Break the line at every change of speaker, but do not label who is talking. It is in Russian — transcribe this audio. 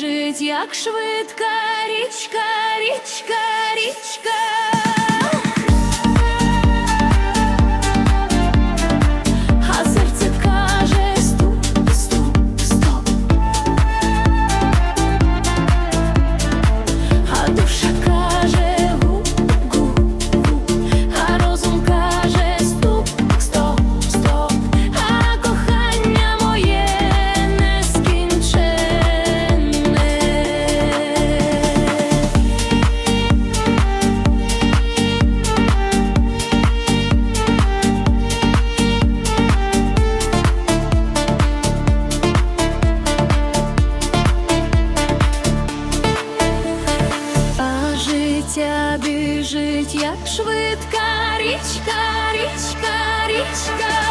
біжить, як швидка річка, річка, річка. Життя біжить, як швидка річка, річка, річка.